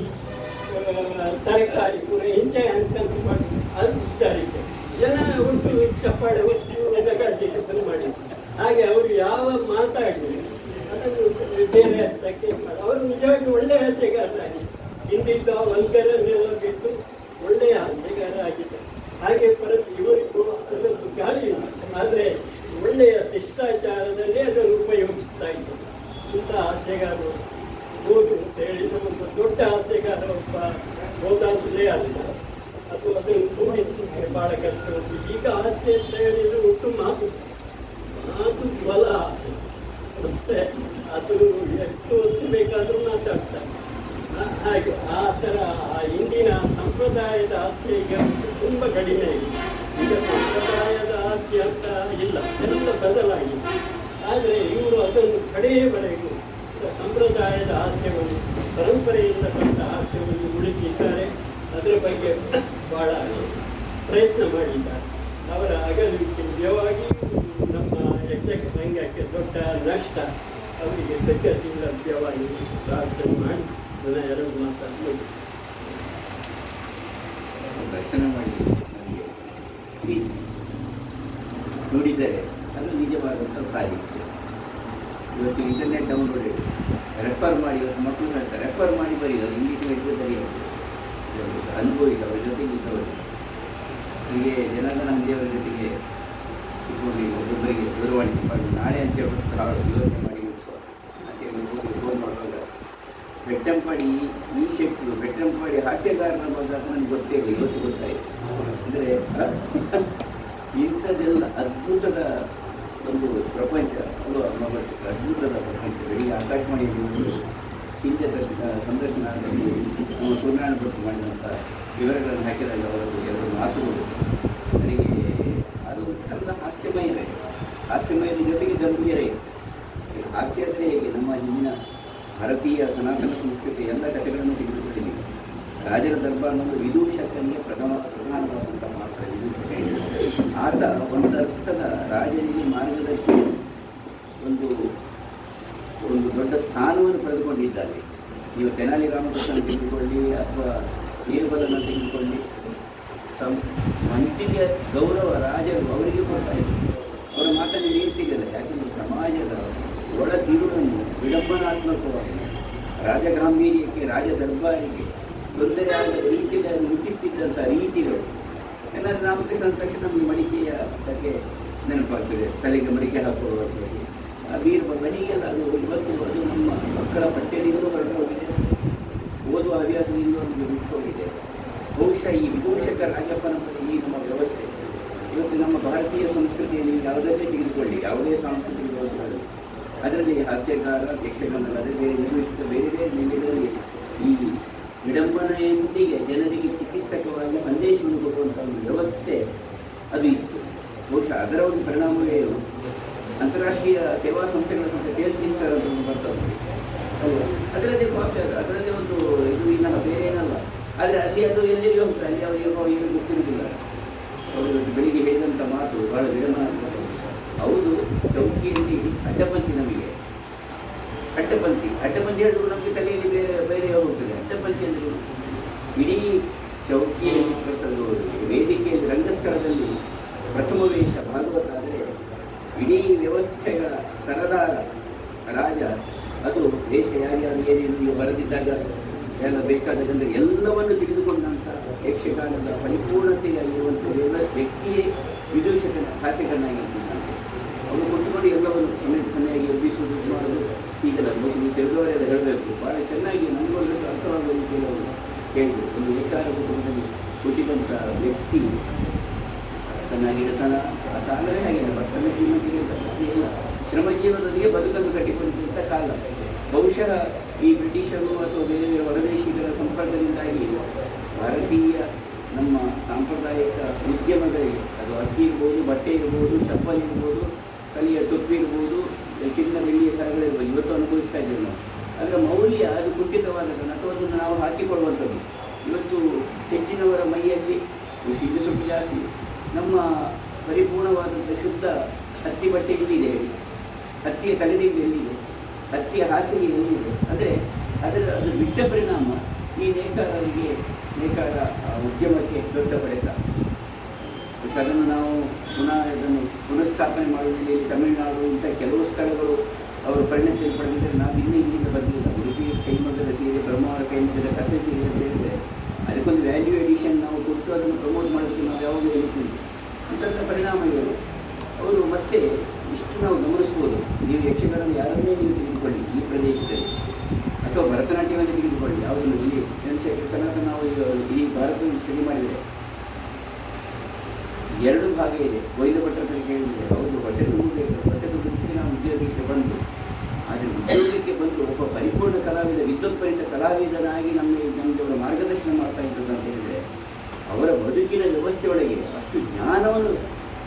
ತರಕಾರಿ ಪೂರ ಎಂಚ ಅಂತಂತ ಮಾಡಿ, ಅದು ಸುಧಾರಿತ ಜನ ಉಂಟು ಚಪ್ಪಾಳೆ ಒಟ್ಟು ಶುರು ಮಾಡಿದ್ರು. ಹಾಗೆ ಅವರು ಯಾವ ಮಾತಾಡಿದ್ರು ಅದನ್ನು ಬೇರೆ ಅರ್ಥಕ್ಕೆ ಅವರು ನಿಜವಾಗಿ ಒಳ್ಳೆಯ ಹಾಸ್ಯಗಾರರಾಗಿ ಹಿಂದಿದ್ದ ಒಂದರನ್ನೆಲ್ಲ ಬಿಟ್ಟು ಒಳ್ಳೆಯ ಹಾಸ್ಯಗಾರ ಆಗಿದ್ದರು ಹಾಗೆ ಪರತ್ ಇವರಿಗೂ ಅದರದ್ದು ಗಾಳಿ ಇಲ್ಲ ಆದರೆ ಒಳ್ಳೆಯ ಶಿಷ್ಟಾಚಾರದಲ್ಲಿ ಅದನ್ನು ಉಪಯೋಗಿಸ್ತಾ ಇದ್ದರು ಇಂಥ ಹಾಸ್ಯಗಾರರು ಓದು ಅಂತ ಹೇಳಿದ ಒಂದು ದೊಡ್ಡ ಹಾಸ್ಯಗಾರ ಒಬ್ಬ ಹೋದಾಂತಲೇ ಅಲ್ಲ ಅದು ಅದನ್ನು ಕೂಡಿಸಲಿಕ್ಕೆ ಬಹಳ ಕಷ್ಟ ಉಂಟು. ಈಗ ಹಾಸ್ಯ ಅಂತ ಹೇಳಿದ್ರೆ ಒಟ್ಟು ಮಾತು ಮಾತು ಬಲ ಮತ್ತೆ ಅದು ಎಷ್ಟು ಹೊತ್ತು ಬೇಕಾದರೂ ಮಾತಾಡ್ತಾರೆ ಆ- ಹಾಗೆ ಆ ಥರ ಆ ಇಂದಿನ ಸಂಪ್ರದಾಯದ ಹಾಸ್ಯ ಈಗ ತುಂಬ ಕಡಿಮೆ ಆಗಿದೆ ಈಗ ಸಂಪ್ರದಾಯದ ಹಾಸ್ಯ ಅಂತ ಇಲ್ಲ ಎಲ್ಲ ಬದಲಾಗಿದೆ ಆದರೆ ಇವರು ಅದನ್ನು ಕಡೆಯವರೆಗೂ ಸಂಪ್ರದಾಯದ ಹಾಸ್ಯವನ್ನು ಪರಂಪರೆಯಿಂದ ಬಂದ ಹಾಸ್ಯವನ್ನು ಉಳಿಸಿದ್ದಾರೆ. ಅದರ ಬಗ್ಗೆ ಬಹಳ ಪ್ರಯತ್ನ ಮಾಡಿದ್ದಾರೆ. ಅವರ ಅಗಲಿಕೆ ನಿಜವಾಗಿ ನಮ್ಮ ಯಕ್ಷಕ ಸಂಘಕ್ಕೆ ದೊಡ್ಡ ನಷ್ಟ. ಅವರಿಗೆ ಸದ್ಗತಿ ಲಭ್ಯವಾಗಿ ಪ್ರಾರ್ಥನೆ ಮಾಡಿ, ನನ್ನ ಎರಡು ಮುಗಿಸ್ತೇನೆ. ದರ್ಶನ ಮಾಡಿ ನೋಡಿದರೆ ಅದು ನಿಜವಾದಂಥ ಸಾಹಿತ್ಯ. ಇವತ್ತು ಇಂಟರ್ನೆಟ್ ಡೌನ್ಲೋಡ್ ರೆಫರ್ ಮಾಡಿ, ಇವತ್ತು ಮಕ್ಕಳು ಹೇಳ್ತಾರೆ ರೆಫರ್ ಮಾಡಿ ಬರೀದು ಇಂಗ್ಲೀಷ್ ಮೀಡಿಯಂ ಬರೆಯೋದು ಅನುಭವಿತ, ಅವ್ರ ಜೊತೆಗೆ ಇದ್ದವರು. ಹೀಗೆ ಜನಾರ್ದನ ಅಂಗಡಿಯವರ ಜೊತೆಗೆ ಇಟ್ಕೊಂಡು ಒಬ್ಬೊಬ್ಬರಿಗೆ ದೂರವಾಣಿ ಮಾಡಿ ನಾಳೆ ಅಂತ ಹೇಳ್ಬಿಟ್ಟು ಯೋಚನೆ ಮಾಡಿ ಮುಗಿಸುವ. ಫೋನ್ ಮಾಡುವಾಗ ಬೆಟ್ಟಂಪಾಡಿ ಈ ಶಕ್ತಿ ಬೆಟ್ಟಂಪಾಡಿ ಹಾಸ್ಯಗಾರನ ಬಂದಾಗ ನನಗೆ ಗೊತ್ತೇ ಇಲ್ಲ, ಇವತ್ತು ಗೊತ್ತಾಯಿತು. ಅಂದರೆ, ಇಂಥದ್ದೆಲ್ಲ ಅದ್ಭುತದ ಒಂದು ಪ್ರಪಂಚ ಅದು ಮಗು ಅದ್ಭುತದ ಪ್ರಪಂಚ. ಬೆಳಿಗ್ಗೆ ಆಕಾಶವಾಣಿಯಲ್ಲಿ ಹಿಂದೆ ದರ್ಶನ ಸಂದರ್ಶನದಲ್ಲಿ ನಮ್ಮ ಸೂರ್ಯನಾರಾಯಣ ಭಟ್ ಮಾಡಿದಂಥ ವಿವರಗಳನ್ನು ಹಾಕಿದಾಗ ಅವರದ್ದು ಎರಡು ಮಾತುಗಳು. ನನಗೆ ಅದು ಚಂದ ಇದೆ. ಹಾಸ್ಯಮಯದ ಜೊತೆಗೆ ಗಂಭೀರ ಇದೆ. ಹಾಸ್ಯ ಅಂದರೆ ಹೇಗೆ? ನಮ್ಮ ಹಿಂದಿನ ಭಾರತೀಯ ಸನಾತನ ಸಂಸ್ಕೃತಿ ಎಲ್ಲ ಕಥೆಗಳನ್ನು ತೆಗೆದುಕೊಂಡಿದ್ದೀವಿ ರಾಜರ ದರ್ಬಾರ್ನಲ್ಲಿ ವಿದೂಷಕನಿಗೆ ಪ್ರಥಮ ಪ್ರಧಾನವಾದಂಥ ಮಾತ್ರ. ವಿದೂಷಕ ಆತ ಒಂದು ಅರ್ಥದ ರಾಜನಿಗೆ ಮಾರ್ಗದರ್ಶಿ ಒಂದು ಒಂದು ದೊಡ್ಡ ಸ್ಥಾನವನ್ನು ಪಡೆದುಕೊಂಡಿದ್ದಾರೆ. ನೀವು ತೆನಾಲಿ ರಾಮಕೃಷ್ಣ ತೆಗೆದುಕೊಳ್ಳಿ ಅಥವಾ ವೀರಬಲನ ತೆಗೆದುಕೊಳ್ಳಿ. ತಮ್ಮ ಮಂತ್ರಿಗೆ ಗೌರವ ರಾಜರು ಅವರಿಗೆ ಕೊಡ್ತಾ ಇದ್ದರು. ಅವರ ಮಾತನ್ನು ನೀಡ್ತಿದ್ದಿಲ್ಲ ಯಾಕೆಂದರೆ ಸಮಾಜದ ಒಳ ತಿರುಳನ್ನು ವಿಡಂಬನಾತ್ಮಕವಾಗಿ ರಾಜಗಾಂಭೀರ್ಯಕ್ಕೆ ರಾಜ ದರ್ಬಾರಿಗೆ ತೊಂದರೆ ಆದ ರೀತಿಯಲ್ಲಿ ಮುಟ್ಟಿಸ್ತಿದ್ದಂಥ ರೀತಿಗಳು ರಾಮಕೃಷ್ಣ ಅಂದ ತಕ್ಷಣ ನಮಗೆ ಮಡಿಕೆಯ ಬಗ್ಗೆ ನೆನಪಾಗ್ತದೆ. ತಲೆಗೆ ಮಡಿಕೆ ಆ ವೀರಬಲ ಹೀಗೆಲ್ಲ ಅದು ಇವತ್ತು ಅದು ನಮ್ಮ ಮಕ್ಕಳ ಪಠ್ಯದಿಂದಲೂ ಹೊರಟು ಹೋಗಿದೆ ಓದುವ ಹವ್ಯಾಸದಿಂದ ನಮಗೆ ಹೋಗಿದೆ ಬಹುಶಃ ಈ ವಿದೂಷಕ ರಾಜಪ್ಪನ ಈ ನಮ್ಮ ವ್ಯವಸ್ಥೆ. ಇವತ್ತು ನಮ್ಮ ಭಾರತೀಯ ಸಂಸ್ಕೃತಿಯಲ್ಲಿ ಯಾವುದನ್ನೇ ತೆಗೆದುಕೊಳ್ಳಿ, ಯಾವುದೇ ಸಾಂಸ್ಕೃತಿಕ ವ್ಯವಸ್ಥೆಗಳು ಅದರಲ್ಲಿ ಹಾಸ್ಯಗಾರ ಯಕ್ಷಗಾನ ಅದರಲ್ಲಿ ನಿರ್ಮಿಸಿದ ಬೇರೆ ಬೇರೆ ಈ ವಿಡಂಬನೆಯೊಂದಿಗೆ ಜನರಿಗೆ ಚಿಕಿತ್ಸಕವಾಗಿ ಸಂದೇಶವನ್ನು ಕೊಡುವಂಥ ಒಂದು ವ್ಯವಸ್ಥೆ ಅದು ಇತ್ತು. ಬಹುಶಃ ಅದರ ಒಂದು ಪರಿಣಾಮವೇ ಅಂತಾರಾಷ್ಟ್ರೀಯ ಸೇವಾ ಸಂಸ್ಥೆಗಳ ಸಂಸ್ಥೆ ಮಿಸ್ಟರ್ ಅಂತ ಒಂದು ಬರ್ತದೆ. ಅದರದ್ದೇ ಕಾಪಿ ಅದು ಅದರದ್ದೇ ಒಂದು ಇದು ಇನ್ನ ಬೇರೆ ಏನಲ್ಲ. ಆದರೆ ಅಲ್ಲಿ ಅದು ಎಲ್ಲೆಲ್ಲಿ ಹೋಗ್ತದೆ? ಅಲ್ಲಿ ಅವರು ಏನೋ ಏನು ಗೊತ್ತಿರುವುದಿಲ್ಲ. ಅವರು ಬೆಳಿಗ್ಗೆ ಹೇಳಿದಂಥ ಮಾತು ಬಹಳ ವಿಡಂಬನಾತ್ಮಕ. ಹೌದು, ಚೌಕಿಯಲ್ಲಿ ಅಡ್ಡಪಂಚಿ ನಮಗೆ. ಅಡ್ಡಪಂಚಿ ಅಡ್ಡಪಂಚಿ ಹೇಳಿದ್ರು ನಮಗೆ ತಲೆಯಲ್ಲಿ ಬೇರೆ ಬೇರೆ ಅಂದರೆ ಇಡೀ ಚೌಕಿ ಪ್ರಥಮ ವೇದಿಕೆಯಲ್ಲಿ ರಂಗಸ್ಥಳದಲ್ಲಿ ಪ್ರಥಮ ವೇಷ ಭಾಗವತಾದರೆ ಇಡೀ ವ್ಯವಸ್ಥೆಗಳ ಸರದಾರ ರಾಜ ಅದು ದೇಶ ಯಾರ್ಯಾರು ಏನೇನು ಬರೆದಿದ್ದಾಗ ಎಲ್ಲ ಬೇಕಾದ ಜನರು ಎಲ್ಲವನ್ನು ತಿಳಿದುಕೊಂಡಂತಹ ಯಕ್ಷಗಾನದ ಪರಿಪೂರ್ಣತೆಯಾಗಿರುವಂಥ ಎಲ್ಲ ವ್ಯಕ್ತಿಯೇ ವಿದೂಷಕನ ಹಾಸ್ಯಕನಾಗಿರ್ತಾನೆ ಅವರು ಕೊಟ್ಟುಕೊಂಡು ಎಲ್ಲವನ್ನು ಸಮಯ ಸಮಯಾಗಿ ಎಬ್ಬಿಸುವುದು ಮಾಡೋದು ಹೀಗೆಲ್ಲ ನೀವು ತಿಳಿದವರೆಲ್ಲ ಹೇಳಬೇಕು. ಭಾಳ ಚೆನ್ನಾಗಿ ನಮ್ಮಲ್ಲಿ ಅರ್ಥವಾದ ರೀತಿಯಲ್ಲಿ ಹೇಳಿದರು ಒಂದು ಏಕಾರ ಕುಟುಂಬದಲ್ಲಿ ಹುಟ್ಟಿದಂಥ ವ್ಯಕ್ತಿ ಚೆನ್ನಾಗಿರ್ತಾನ ಆ ಆಗಲೇ ಹಾಗೆ ಭಕ್ತನ ಶ್ರೀಮಂತಿಗೆ ಇಲ್ಲ ಶ್ರಮಜೀವನದೊಂದಿಗೆ ಬದುಕನ್ನು ಕಟ್ಟಿಕೊಂಡಿದ್ದಂಥ ಕಾಲ. ಬಹುಶಃ ಈ ಬ್ರಿಟಿಷರು ಅಥವಾ ಬೇರೆ ಬೇರೆ ಹೊರದೇಶಿಗರ ಸಂಪರ್ಕದಿಂದಾಗಿ ಭಾರತೀಯ ನಮ್ಮ ಸಾಂಪ್ರದಾಯಿಕ ಉದ್ಯಮದಲ್ಲಿ ಅದು ಅಕ್ಕಿ ಇರ್ಬೋದು, ಬಟ್ಟೆ ಇರ್ಬೋದು, ಚಪ್ಪಲಿ ಇರ್ಬೋದು, ಕಲಿಯ ಟೊಪ್ಪಿ ಇರ್ಬೋದು ಇವತ್ತು ಅನುಭವಿಸ್ತಾ ಇದ್ದೇವೆ ನಾವು. ಅದರ ಮೌಲ್ಯ ಅದು ಕುಂಠಿತವಾದದ್ದು ಅಥವಾ ಅದನ್ನು ನಾವು ಹಾಕಿಕೊಳ್ಳುವಂಥದ್ದು. ಇವತ್ತು ಹೆಚ್ಚಿನವರ ಮೈಯಲ್ಲಿ ಸಿದ್ದು ಸ್ವಲ್ಪ ಜಾಸ್ತಿ. ನಮ್ಮ ಪರಿಪೂರ್ಣವಾದಂಥ ಶುದ್ಧ ಹತ್ತಿ ಬಟ್ಟೆ ಎಲ್ಲಿದೆ? ಹೇಳಿ ಹತ್ತಿಯ ತಲೆದಿಂಡು ಎಲ್ಲಿದೆ? ಹತ್ತಿಯ ಹಾಸಿಗೆ ಎಲ್ಲಿದೆ? ಅಂದರೆ ಅದರ, ಅದು ಬಿಟ್ಟ ಪರಿಣಾಮ ಈ ನೇಕಾರರಿಗೆ, ನೇಕಾರ ಉದ್ಯಮಕ್ಕೆ ದೊಡ್ಡ ಹೊಡೆತ. ಅದನ್ನು ನಾವು ಪುನಃ ಇದನ್ನು ಪುನಃಸ್ಥಾಪನೆ ಮಾಡುವುದಿಲ್ಲ ತಮಿಳುನಾಡು ಇಂಥ ಕೆಲವು ಸ್ಥಳಗಳು ಅವರು ಪರಿಣತಿ ಪಡೆದಿದ್ದರೆ. ನಾವು ಇನ್ನೂ ಇಲ್ಲಿಂದ ಬಂದಿಲ್ಲ ಕೈ ಮಗದ ಸೀರೆ, ಬ್ರಹ್ಮವರ ಮಗದ ಕಥೆ ಸೀರೆ ಹೇಳಿದರೆ ಅದಕ್ಕೊಂದು ವ್ಯಾಲ್ಯೂ ಎಡಿಷನ್ ನಾವು ಕೊಟ್ಟು ಅದನ್ನು ಪ್ರಮೋಟ್ ಮಾಡೋದಕ್ಕೆ ನಾವು ಯಾವಾಗಲೂ ಹೇಳ್ತೀವಿ ಅಂಥ ಪರಿಣಾಮ ಇವರು ಅವರು ಮತ್ತೆ ಇಷ್ಟು ನಾವು ಗಮನಿಸ್ಬೋದು. ನೀವು ಯಕ್ಷಗಳನ್ನು ಯಾರನ್ನೇ ನೀವು ತಿಳಿದುಕೊಳ್ಳಿ ಈ ಪ್ರದೇಶದಲ್ಲಿ. ಅಥವಾ ಭರತನಾಟ್ಯವನ್ನು ತಿಳಿದುಕೊಳ್ಳಿ ಯಾವುದನ್ನು? ಇಲ್ಲಿ ಸನಾತನ ನಾವು ಈ ಭಾರತವನ್ನು ಸ್ಟಡಿ ಮಾಡಿದರೆ. ಎರಡು ಭಾಗ ಇದೆ. ವೈದ್ಯ ಭಟ್ಟರ ಕೇಳಿದರೆ ಅವರು ಹೊಟ್ಟೆ ತುಂಬಿದ್ದಕ್ಕೆ ನಾವು ಉದ್ಯೋಗಕ್ಕೆ ಬಂದು ಉದ್ಯೋಗಕ್ಕೆ ಬಂದು ಒಬ್ಬ ಪರಿಪೂರ್ಣ ಕಲಾವಿದ ವಿದ್ಯುತ್ಪರಿತ ಕಲಾವಿದನಾಗಿ ನಮ್ಮ ನಮಗೆ ಅವರ ಮಾರ್ಗದರ್ಶನ ಮಾಡ್ತಾ ಅಂತ ಹೇಳಿದರೆ, ಅವರ ಬದುಕಿನ ವ್ಯವಸ್ಥೆಯೊಳಗೆ ಅಷ್ಟು ಜ್ಞಾನವನ್ನು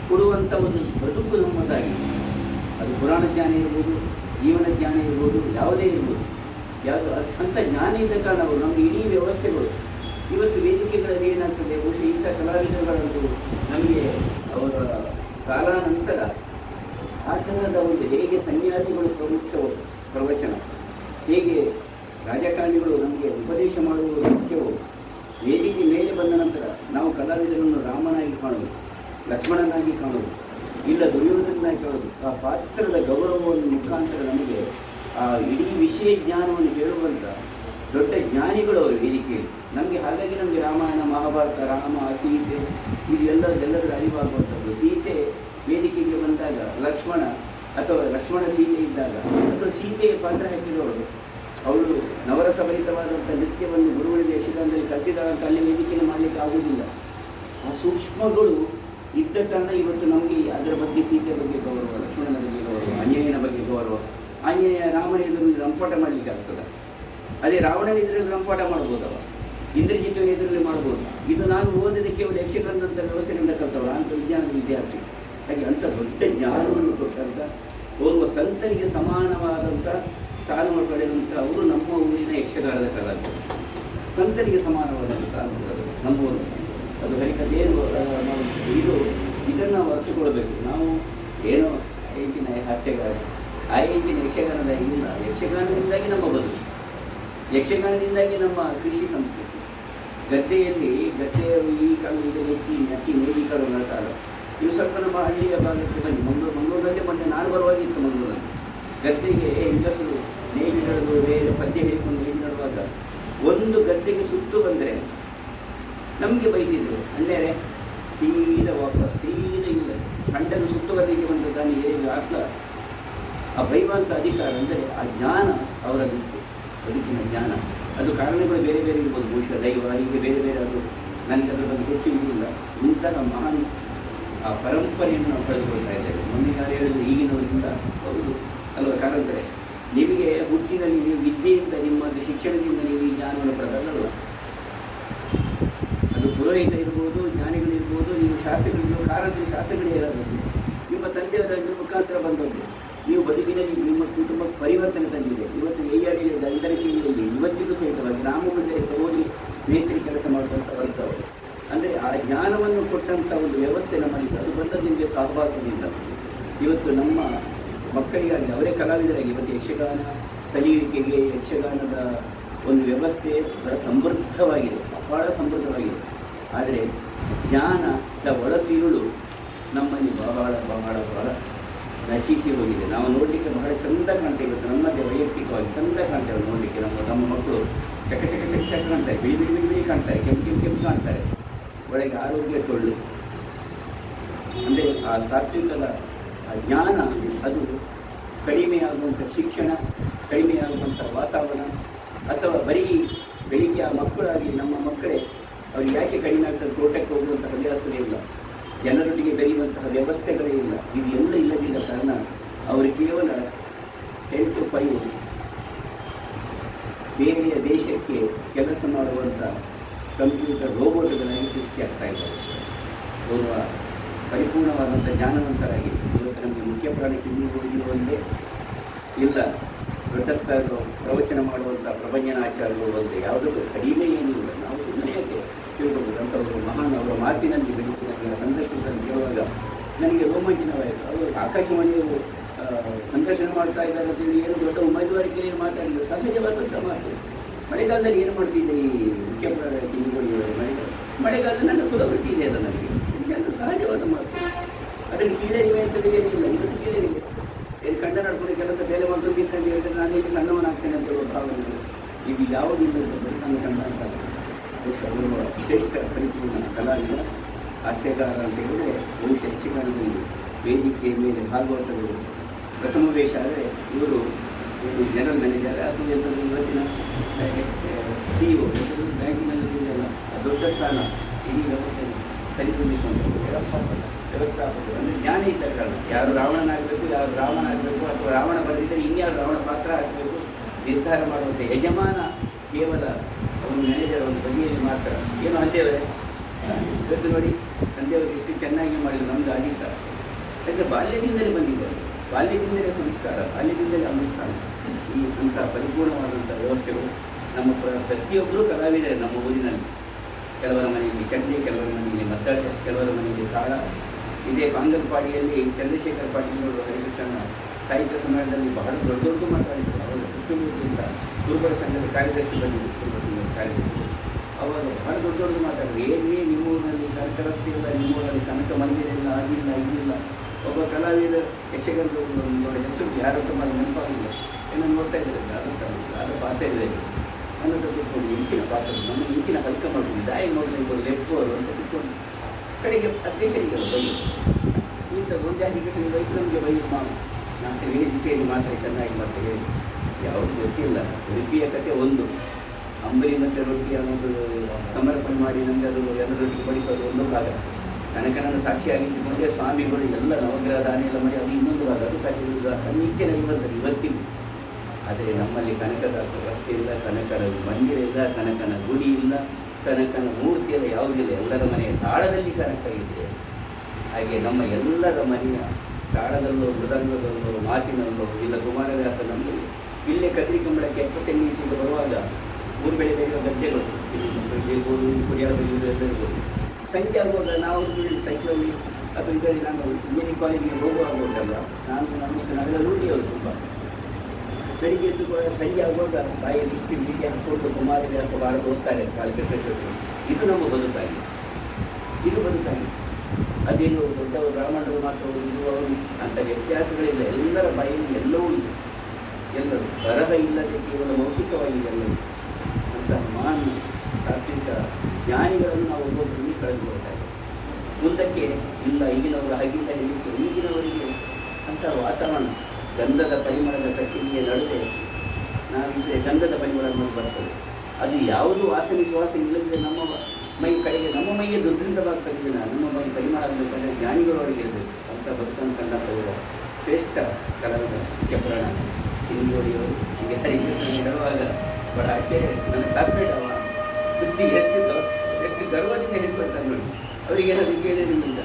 ಕೊಡುವಂಥ ಒಂದು ಬದುಕು ನಮ್ಮದಾಗಿ ಅದು ಪುರಾಣ ಜ್ಞಾನ ಇರ್ಬೋದು, ಜೀವನ ಜ್ಞಾನ ಇರ್ಬೋದು, ಯಾವುದೇ ಇರ್ಬೋದು. ಯಾವುದು ಅಂಥ ಜ್ಞಾನ ಇದ್ದ ಕಾರಣ ಅವರು ನಮ್ಮ ಇಡೀ ವ್ಯವಸ್ಥೆಗಳು, ಇವತ್ತು ವೇದಿಕೆಗಳಲ್ಲಿ ಏನಾಗ್ತದೆ, ಬಹುಶಃ ಇಂಥ ಕಲಾವಿದರುಗಳಂತೂ ನಮಗೆ ಅವರ ಕಾಲಾನಂತರ ಆ ಥರದ ಒಂದು ಹೇಗೆ ಸನ್ಯಾಸಿಗಳು ಪ್ರಮುಖ ಪ್ರವಚನ ಹೇಗೆ ರಾಜಕಾರಣಿಗಳು ನಮಗೆ ಉಪದೇಶ ಮಾಡುವುದು ಮುಖ್ಯವೋ ವೇದಿಕೆ ಮೇಲೆ ಬಂದ ನಂತರ ನಾವು ಕಲಾವಿದರನ್ನು ರಾಮನಾಗಿ ಕಾಣುವುದು ಲಕ್ಷ್ಮಣನಾಗಿ ಕಾಣೋದು ಇಲ್ಲ ದುರ್ಯೋಧನಾಗಿ ಕಾಣೋದು ಆ ಪಾತ್ರದ ಗೌರವವನ್ನು ಮುಖಾಂತರ ನಮಗೆ ಆ ಇಡೀ ವಿಷಯ ಜ್ಞಾನವನ್ನು ಹೇಳುವಂಥ ದೊಡ್ಡ ಜ್ಞಾನಿಗಳು ಅವರು ವೇದಿಕೆ ನಮಗೆ ಹಾಗಾಗಿ ನಮಗೆ ರಾಮಾಯಣ, ಮಹಾಭಾರತ, ರಾಮ, ಸೀತೆ, ಇದು ಎಲ್ಲ, ಎಲ್ಲದರ ಅರಿವಾಗುವಂಥದ್ದು. ಸೀತೆ ವೇದಿಕೆಗೆ ಬಂದಾಗ ಲಕ್ಷ್ಮಣ ಅಥವಾ ಲಕ್ಷ್ಮಣ ಸೀತೆ ಇದ್ದಾಗ ಅಥವಾ ಸೀತೆಯ ಪಾತ್ರ ಹಾಕಿರೋರು ಅವಳು ನವರಸಭರಿತವಾದಂಥ ನೃತ್ಯವನ್ನು ಗುರುವಿನ ಯಕ್ಷಗಾನದಲ್ಲಿ ಕಲ್ತಿದ್ದಾಳಂತ ಅಲ್ಲಿ ವೇದಿಕೆಯನ್ನು ಮಾಡಲಿಕ್ಕೆ ಆಗುವುದಿಲ್ಲ. ಆ ಸೂಕ್ಷ್ಮಗಳು ಇದ್ದ ಕಾರಣ ಇವತ್ತು ನಮಗೆ ಅದರ ಬಗ್ಗೆ ಸೀತೆ ಬಗ್ಗೆ ಗೌರವ ಲಕ್ಷ್ಮಣನ ಬಗ್ಗೆ ಗೌರವ ಆಂಜನೇಯನ ಬಗ್ಗೆ ಗೌರವ. ಆಂಜನೇಯ ರಾಮನ ಎದುರು ರಂಪಾಟ ಮಾಡಲಿಕ್ಕೆ ಆಗ್ತದೆ. ಅದೇ ರಾವಣನ ಎದುರಲ್ಲಿ ರಂಪಾಟ ಮಾಡ್ಬೋದವ? ಇಂದ್ರಜಿತನ ಎದುರಲ್ಲಿ ಮಾಡ್ಬೋದು. ಇದು ನಾನು ಓದಿದ ಕೇವಲ ಯಕ್ಷಗಾನದಂಥ ವ್ಯವಸ್ಥೆಗಳಿಂದ ಕಲ್ತವಳ ಅಂತ ವಿಜ್ಞಾನದ ವಿದ್ಯಾರ್ಥಿ. ಹಾಗೆ ಅಂಥ ದೊಡ್ಡ ಜ್ಞಾನವನ್ನು ಕೊಟ್ಟಂಥ ಓರ್ವ ಸಂತನಿಗೆ ಸಮಾನವಾದಂಥ ಸ್ಥಾನವನ್ನು ಪಡೆದಂಥ ಅವರು ನಮ್ಮ ಊರಿನ ಯಕ್ಷಗಾನದ ಕಲಾವಿದರು. ಸಂತನಿಗೆ ಸಮಾನವಾದಂಥ ಸ್ಥಾನ ನಮ್ಮ ಊರು ಅದು ಹರಿಕಥೆಯನ್ನು ನಾವು ಇದು ಇದನ್ನು ನಾವು ಅರ್ಥಕೊಳ್ಬೇಕು ನಾವು ಏನೋ ಟಿನ ಹಾಸ್ಯಗಾರ, ಐ ಯಕ್ಷಗಾನದ ಇಲ್ಲ ಯಕ್ಷಗಾನದಿಂದಾಗಿ ನಮ್ಮ ಬದುಕು, ಯಕ್ಷಗಾನದಿಂದಾಗಿ ನಮ್ಮ ಕೃಷಿ ಸಂಸ್ಕೃತಿ. ಗದ್ದೆಯಲ್ಲಿ, ಗದ್ದೆಯ ಈ ಕಾಲದಲ್ಲಿ ಅಕ್ಕಿ ನಟ್ಟಿ ಕಾಲು ಕಾಲ ನೀವು ಸ್ವಲ್ಪ ನಮ್ಮ ಹಳ್ಳಿಯ ಭಾಗಕ್ಕೆ ಬನ್ನಿ. ಮಂಗಳೂರು ಮಂಗಳೂರಲ್ಲಿ ಮೊನ್ನೆ ನಾನು ಬರುವಾಗಿತ್ತು ಮಂಗಳೂರಲ್ಲಿ. ಗದ್ದೆಗೆ ಹೆಂಗಸರು ನೇಗಿ ನಡೆದು, ಬೇರೆ ಪದ್ಯ ಹೇಳಿಕೊಂಡು ನೇಗಿ ನಡುವಾಗ, ಒಂದು ಗದ್ದೆಗೆ ಸುತ್ತು ಬಂದರೆ ನಮಗೆ ಬೈದಿದ್ರು. ಅಣ್ಣೇರೆ ಸೀದಾ ವಾಪಸ್ ಸೀದಾ ಇಲ್ಲ. ಗಂಡನ್ನು ಸುತ್ತು ಬರಲಿಕ್ಕೆ ಬಂದ ತಾನು ಹೇಗೆ ಆಗ್ಲ? ಆ ಬೈವಂತ ಅಧಿಕಾರ ಅಂದರೆ ಆ ಜ್ಞಾನ ಅವರಲ್ಲಿತ್ತು ಬದುಕಿನ ಜ್ಞಾನ. ಅದು ಕಾರಣಗಳು ಬೇರೆ ಬೇರೆ ಇರ್ಬೋದು. ಬಹುಶಃ ದೈವ, ಹೀಗೆ ಬೇರೆ ಬೇರೆ ಅದು. ನನಗೆ ಅದರ ಬಗ್ಗೆ ಹೆಚ್ಚು ಇರಲಿಲ್ಲ ಇಂತಹ ಮಹಾನ್ ಆ ಪರಂಪರೆಯನ್ನು ನಾವು ಕಳೆದುಕೊಳ್ತಾ ಇದ್ದೇವೆ. ಮೊನ್ನೆ ಯಾರು ಹೇಳಿದ್ರು ಈಗಿನವರಿಂದ ಹೌದು. ಅಲ್ವ? ಕಾರಣ ನಿಮಗೆ ಹುಟ್ಟಿನಲ್ಲಿ ನೀವು ವಿದ್ಯೆಯಿಂದ ನಿಮ್ಮ, ಶಿಕ್ಷಣದಿಂದ ನೀವು ಈ ಜ್ಞಾನವನ್ನು ಅದು ಪುರೋಹಿತ ಇರ್ಬೋದು ಜ್ಞಾನಿಗಳಿರ್ಬೋದು ನೀವು ಶಾಸ್ತ್ರಗಳು, ಕಾರಂತರಿ ಶಾಸ್ತ್ರಗಳೇ ಇರಬಹುದು ನಿಮ್ಮ ತಂದೆಯವರ ಮುಖಾಂತರ ಬಂದದ್ದು. ನೀವು ಬದುಕಿನಲ್ಲಿ ನಿಮ್ಮ ಕುಟುಂಬ ಪರಿವರ್ತನೆ ತಂದಿದೆ. ಇವತ್ತು ಎಯ್ಯಾಡಿಯಲ್ಲಿ ಇದರ ಕೀഴിಯಲ್ಲಿ ಇವತ್ತಿಗೂ ಸಹಿತವಾಗಿ ರಾಮಮಂದಿರ ಹೋಗಿ ಮೇಸ್ತ್ರಿ ಕೆಲಸ ಮಾಡುವಂಥ ವರ್ಗವರು ಅಂದರೆ ಆ ಜ್ಞಾನವನ್ನು ಕೊಟ್ಟಂಥ ಒಂದು ವ್ಯವಸ್ಥೆ ನಮ್ಮಲ್ಲಿ ಅದು ಬಂದದಿಂದ ಸಹಭಾಗದಿಂದ ಇವತ್ತು ನಮ್ಮ ಮಕ್ಕಳಿಗಾಗಿ, ಅವರೇ ಕಲಾವಿದರಾಗಿ ಇವತ್ತು ಯಕ್ಷಗಾನ, ಕಲಿಯುವಿಕೆಗೆ ಯಕ್ಷಗಾನದ ಒಂದು ವ್ಯವಸ್ಥೆ ಬಹಳ ಸಮೃದ್ಧವಾಗಿದೆ. ಬಹಳ ಸಮೃದ್ಧವಾಗಿದೆ. ಆದರೆ ಜ್ಞಾನದ ಒಳತಿರುಳು ನಮ್ಮಲ್ಲಿ ಬಹಳ ಬಹಳ ಬಹಳ ನಶಿಸಿ ಹೋಗಿದೆ. ನಾವು ನೋಡಲಿಕ್ಕೆ ಬಹಳ ಚಂದ ಕಾಣ್ತಾ ಇವತ್ತು ನಮ್ಮದೇ ವೈಯಕ್ತಿಕವಾಗಿ ಚಂದ ಕಾಣ್ತೇವೆ ನೋಡಲಿಕ್ಕೆ. ನಮ್ಮ ನಮ್ಮ ಮಕ್ಕಳು ಚಕ ಚಕ ಚಕ ಚಕ ಕಾಣ್ತಾರೆ. ಬಿಳಿ ಬಿಳಿ ಬಿಳಿ ಬಿಳಿ ಕಾಣ್ತಾರೆ. ಕೆಂಪು ಕೆಂಪು ಕೆಂಪು ಕಾಣ್ತಾರೆ. ಒಳಗೆ ಆರೋಗ್ಯ ಟೊಳ್ಳು ಅಂದರೆ ಆ ಸಾತ್ವಿಕದ ಆ ಜ್ಞಾನ ಅದು ಕಡಿಮೆಯಾಗುವಂಥ ಶಿಕ್ಷಣ ಕಡಿಮೆಯಾಗುವಂಥ ವಾತಾವರಣ, ಅಥವಾ ಬರೀ ಬೆಳಿಗ್ಗೆ ಆ ಮಕ್ಕಳಾಗಿ ನಮ್ಮ ಮಕ್ಕಳೇ ಅವ್ರಿಗೆ ಯಾಕೆ ಕಡಿಮೆ ಆಗ್ತದೆ ತೋಟಕ್ಕೆ ಹೋಗುವಂಥ ಹವ್ಯಾಸವೇ ಇಲ್ಲ? ಜನರೊಟ್ಟಿಗೆ ಬೆರೆಯುವಂತಹ ವ್ಯವಸ್ಥೆಗಳೇ ಇಲ್ಲ. ಇದು ಎಲ್ಲ ಕಾರಣ ಅವರು ಕೇವಲ ಟೆನ್ ಟು ಫೈವ್ ಬೇರೆಯ ದೇಶಕ್ಕೆ ಕೆಲಸ ಮಾಡುವಂಥ ಕಂಪ್ಯೂಟರ್ ರೋಬೋಟ್ಗಳಾಗಿ ಸೃಷ್ಟಿ ಆಗ್ತಾ ಇದ್ದಾರೆ. ಓರ್ವ ಪರಿಪೂರ್ಣವಾದಂಥ ಜ್ಞಾನವಂತರಾಗಿ ಇವತ್ತು ನಮಗೆ ಮುಖ್ಯ ಪ್ರಾಣಕ್ಕೆ ನೀವು ಹೋಗಿರುವಂತೆ ಇಲ್ಲ, ದೊಡ್ಡ ಪ್ರವಚನ ಮಾಡುವಂಥ ಪ್ರಭಂಜನಾಚಾರ್ಯರು ಒಂದು. ಯಾವುದಕ್ಕೂ ಕಡಿಮೆ ಏನಿಲ್ಲ ನಾವು ಸುಮ್ಮನೆ ಯಾಕೆ ತಿಳ್ಕೊಬೋದು ಅಂತ ಅವರು ಮಹಾನ್ ಅವರ ಮಾತಿನಲ್ಲಿ ಬೆಳಕಿನಲ್ಲಿ ಸಂದರ್ಶನದಲ್ಲಿ ಕೇಳುವಾಗ ನನಗೆ ರೋಮಾಂಚನವಾಯಿತು ಅವರು ಆಕಾಶವಾಣಿಯವರು ಸಂದರ್ಶನ ಮಾಡ್ತಾ ಇದ್ದಾರೆ ಅಂತೇಳಿ ಏನು ದೊಡ್ಡ ಉಮೇದುವಾರಿಕೆ ಏನು ಮಾತಾಡಿದ್ರು. ಸಹಜವಾದಂಥ ಮಾತು. ಮಳೆಗಾಲದಲ್ಲಿ ಏನು ಮಾಡ್ತಿದ್ದೆ ಈ ಮುಖ್ಯ ಮಳೆಗಾಲ ಮಳೆಗಾಲದಲ್ಲಿ ನನ್ನ ಕುಲವೃತ್ತಿ ಇದೆ ಅಲ್ಲ ನನಗೆ. ಇದೆಲ್ಲ ಸಹಜವಾದ ಮಾತು. ಅದರಲ್ಲಿ ಕೀಳರಿವೆ ಅಂತ ಏನಿಲ್ಲ. ಇವತ್ತು ಕೀಳರಿವೆ ಏನು ಕಂಡ ನಡ್ಕೊಂಡು ಕೆಲಸ ಬೇರೆ ಒಂದು ಅಂತ ಹೇಳಿದ್ರೆ ನಾನು ಇಲ್ಲಿ ಸಣ್ಣವನಾಗ್ತೇನೆ ಅಂತ ಹೇಳುವ ಭಾವನೆ ಇದು ಯಾವುದಿಲ್ಲ ನನ್ನ ಕಂಡ ಅಂತ ಶ್ರೇಷ್ಠ ಪರಿಪೂರ್ಣ ಕಲಾವಿದ ಹಾಸ್ಯಗಾರ ಅಂತ ಹೇಳಿದ್ರೆ ಬಹುಶಃ ಯಕ್ಷಗಾನದಲ್ಲಿ ವೇದಿಕೆಯ ಮೇಲೆ ಭಾಗವತರು ಪ್ರಥಮ ವೇಷ ಆದರೆ ಇವರು ಒಂದು ಜನರಲ್ ಮ್ಯಾನೇಜರ್ ಅದು ಎಂಥದ್ದು ಇವತ್ತಿನ ಸಿ ಒ ಬ್ಯಾಂಕಿನಲ್ಲಿ ಇದೆಯಲ್ಲ ಆ ದೊಡ್ಡ ಸ್ಥಾನ ಇಡೀ ವ್ಯವಸ್ಥೆ ಸರಿಪಡಿಸುವಂಥ ವ್ಯವಸ್ಥಾಪಕ ವ್ಯವಸ್ಥಾಪಕರು ಅಂದರೆ ಜ್ಞಾನ ಇದ್ದ ಕಾರಣ ಯಾರು ರಾವಣನಾಗಬೇಕು, ಯಾರು ರಾವಣ ಆಗಬೇಕು, ಅಥವಾ ರಾವಣ ಬರೆದಿದ್ದರೆ ಇನ್ಯಾರು ರಾವಣ ಪಾತ್ರ ಆಗಬೇಕು, ನಿರ್ಧಾರ ಮಾಡುವಂಥ ಯಜಮಾನ ಕೇವಲ ಒಂದು ಮ್ಯಾನೇಜರ್ ಒಂದು ಬದಿಯಲ್ಲಿ ಮಾತ್ರ ಏನು ಅಂತೇವೆ ಇವತ್ತು ನೋಡಿ ತಂದೆಯವರು ಎಷ್ಟು ಚೆನ್ನಾಗಿ ಮಾಡಿದ್ರು ನಮ್ಮದು ಆಗಿಲ್ಲ ಯಾಕಂದರೆ ಬಾಲ್ಯದಿಂದಲೇ ಬಂದಿದ್ದಾರೆ ಬಾಲ್ಯದಿಂದಲೇ ಸಂಸ್ಕಾರ, ಬಾಲ್ಯದಿಂದಲೇ ಅನುಷ್ಠಾನ. ಈ ಅಂಥ ಪರಿಪೂರ್ಣವಾದಂಥ ವ್ಯವಸ್ಥೆಗಳು ನಮ್ಮ ಪ್ರ- ಪ್ರತಿಯೊಬ್ಬರೂ ಕಲಾವಿದರೆ ನಮ್ಮ ಊರಿನಲ್ಲಿ. ಕೆಲವರ ಮನೆಯಲ್ಲಿ ಚಂಡಿ ಕೆಲವರ ಮನೆಯಲ್ಲಿ ಮದ್ದಾಟ, ಕೆಲವರ ಮನೆಯಲ್ಲಿ ತಾಳ. ಇದೇ ಕಾಂಗಲ್ಪಾಡಿಯಲ್ಲಿ ಚಂದ್ರಶೇಖರ್ ಪಾಟೀಲ್ ಹರಿಕೃಷ್ಣನ ಸಾಹಿತ್ಯ ಸಮ್ಮೇಳನದಲ್ಲಿ ಬಹಳ ದೊಡ್ಡ ದೊಡ್ಡ ಮಾತಾಡಿದ್ದರು ಅವರು ಕೃಷ್ಣಮೂರ್ತಿ ಅಂತ ಗುರುಗಳ ಸಂಘದ ಕಾರ್ಯದರ್ಶಿ ಬಂದಿದ್ದರು ಕಾರ್ಯದರ್ಶಿ ಅವರು ಬಹಳ ದೊಡ್ಡ ದೊಡ್ಡ ಮಾತಾಡಿದ್ರು ಏನೇ ನಿಮ್ಮೂರಿನಲ್ಲಿ ಸರ್ಕಾರ ಇಲ್ಲ ನಿಮ್ಮೂರಲ್ಲಿ ಕನಕ ಇಲ್ಲ, ಆಗಿಲ್ಲ, ಇದಿಲ್ಲ. ಒಬ್ಬ ಕಲಾವಿದ ಯಕ್ಷಗಾನದ ನೋಡಿ ಹೆಸರು, ಯಾರು ತುಂಬ ನೆನಪಾಗಿಲ್ಲ. ಏನೋ ನೋಡ್ತಾ ಇದ್ದಾರೆ ಅದು ಅದು ಪಾತ್ರ ಇದೆ. ಹತ್ರ ಕೂತ್ಕೊಂಡು ಇಂಚಿನ ಪಾತ್ರ ನಮ್ಮ ಇಂಚಿನ ಹಲ್ಕ ಮಾಡ್ಕೊಂಡು ದಾಯಿ ನೋಡಲಿ ಲೆಪ್ಪೋರು ಅಂತ ಕೂತ್ಕೊಂಡು ಕಡೆಗೆ ಅಧ್ಯಕ್ಷರಿಗೆ ಬೈದು ಇಂಥ ಗೊಂಜಾಧಿಕೃಷ್ಣನಿಗೆ ಬೈದು ನಮಗೆ ಬೈದು ಮಾಡು. ನಾನು ವೇದಿಕೆಯಲ್ಲಿ ಮಾತ್ರ ಚೆನ್ನಾಗಿ ಮಾಡ್ತೇವೆ. ಯಾವುದು ಗೊತ್ತಿಲ್ಲ. ಉಡುಪಿಯ ಕತೆ ಒಂದು. ಅಂಬರಿ ಮತ್ತು ಅನ್ನೋದು ಸಮರ್ಪಣೆ ಮಾಡಿ ನಮಗೆ ಅದು ಎಲ್ಲರೊಟ್ಟಿಗೆ ಬಡಿಸೋದು ಒಂದು ಭಾಗ. ಕನಕನನ್ನು ಸಾಕ್ಷಿಯಾಗಿಟ್ಟುಕೊಂಡೇ ಸ್ವಾಮಿಗಳು ಎಲ್ಲ ನವಗ್ರಹ ದಾನ ಎಲ್ಲ ಮಾಡಿ ಅದು ಇನ್ನೊಂದು ಭಾಗ. ಅದು ಸಾಕ್ಷಿ ನಿತ್ಯನ ಬರ್ತದೆ ಆದರೆ ನಮ್ಮಲ್ಲಿ ಕನಕದ ರಸ್ತೆ ಇಲ್ಲ, ಕನಕನ ಮಂದಿರ ಇಲ್ಲ, ಕನಕನ ಗುಡಿ ಇಲ್ಲ, ಕನಕನ ಮೂರ್ತಿ ಎಲ್ಲ ಯಾವುದಿಲ್ಲ ಎಲ್ಲರ ಮನೆಯ ತಾಳದಲ್ಲಿ ಕನಕ ಇದೆ. ಹಾಗೆ ನಮ್ಮ ಎಲ್ಲರ ಮನೆಯ ತಾಳದಲ್ಲೋ, ಮೃದಂಗದಲ್ಲೋ, ಮಾತಿನಲ್ಲೋ, ಇಲ್ಲ ಕುಮಾರದಾಸ ನಮ್ಮಲ್ಲಿ ಇಲ್ಲೇ ಕದ್ರಿ ಕಂಬಳಕ್ಕೆ ಎಪ್ಪತ್ತೆಂಟು ಬರುವಾಗ ಊರು ಬೆಳೆ ಬೆಳೆಯುವ ಗದ್ದೆಗಳು ಇರ್ಬೋದು ಎಲ್ಲ ಇರ್ಬೋದು ಸಂಖ್ಯೆ ಆಗುವಾಗ ನಾವು ಸೈಕಲಲ್ಲಿ ಅದು ಇದರಲ್ಲಿ ನಾನು ಇಂಜಿನಿಯರಿಂಗ್ ಕಾಲೇಜಿಗೆ ಹೋಗುವಾಗ ಉಂಟಲ್ಲ ನಾನು ನಮ್ಮ ನಗರ ರೂಢಿಯವರು ತುಂಬ ಬೆಳಿಗ್ಗೆ ಎದ್ದು ಕೂಡ ಸಂಜೆ ಆಗುವಾಗ ಬಾಯಲ್ಲಿ ಇಷ್ಟು ಹೀಗೆ ಹಾಕೊಂಡು ಕುಮಾರವ್ಯಾಸ ಬಾರದು ಹೋಗ್ತಾರೆ ಕಾಲಕ್ಕೆ ಇದು ನಮ್ಮ ಬದುಕಾಗಿದೆ ಇದು ಬದುಕಾಗಿದೆ ಅದೇನು ದೊಡ್ಡವರು ಬ್ರಾಹ್ಮಣರು ಮಾತ್ರ ಇರುವವರು ಅಂತ ವ್ಯತ್ಯಾಸಗಳಿಲ್ಲ ಎಲ್ಲರ ಬಾಯಲ್ಲಿ ಎಲ್ಲವೂ ಇದೆ ಎಲ್ಲರೂ ಬರಹ ಇಲ್ಲದೆ ಕೇವಲ ಮೌಖಿಕವಾಗಿ ಎಲ್ಲವೂ ಮಹಾನ್ ತಾತ್ವಿಕ ಜ್ಞಾನಿಗಳನ್ನು ನಾವು ಒಬ್ಬೊಬ್ಬರಿಗೆ ಕಳೆದುಕೊಳ್ತಾರೆ ಮುಂದಕ್ಕೆ ಇಲ್ಲ, ಈಗಿನವರು ಹಾಗಿಲ್ಲ ಹೇಳಿಕ್ಕೆ ಈಗಿನವರಿಗೆ ಅಂತ ವಾತಾವರಣ, ಗಂಧದ ಪರಿಮಳದ ಕಟ್ಟಿಗೆಯ ನಡುವೆ ನಾವಿದ್ದರೆ ಗಂಧದ ಪರಿಮಳ ನಮಗೆ ಬರ್ತದೆ. ಅದು ಯಾವುದು ವಾಸನೆ ವಾಸ ಇಲ್ಲದಿದ್ದರೆ ನಮ್ಮ ಮೈ ಕಡೆಗೆ, ನಮ್ಮ ಮೈಗೆ ದುರ್ಗಂಧವಾಗ್ತದೆ. ನಮ್ಮ ಮೈ ಪರಿಮಳ ಆಗಬೇಕಂದ್ರೆ ಜ್ಞಾನಿಗಳವರಿಗೆ ಇರಬೇಕು. ಅಂತ ಬದುಕನ್ನು ಕಂಡ ಶ್ರೇಷ್ಠ ಕಲಾವಿದ ಮುಖ್ಯಪುರಾಣ ಹಿಂದೂರಿಯವರು ಹೀಗೆ ಹೇಳುವಾಗ ಬಹಳ ಆಚೆ. ನನ್ನ ಕ್ಲಾಸ್ಮೇಟ್ ಅವ, ಬುದ್ಧಿ ಎಷ್ಟು ಎಷ್ಟು ಗರ್ವದಿಂದ ಹೇಳ್ಕೊಳ್ತಾನೆ ನೋಡಿ ಅವರಿಗೇನಾದ್ರು ಕೇಳಿರಲಿಲ್ಲ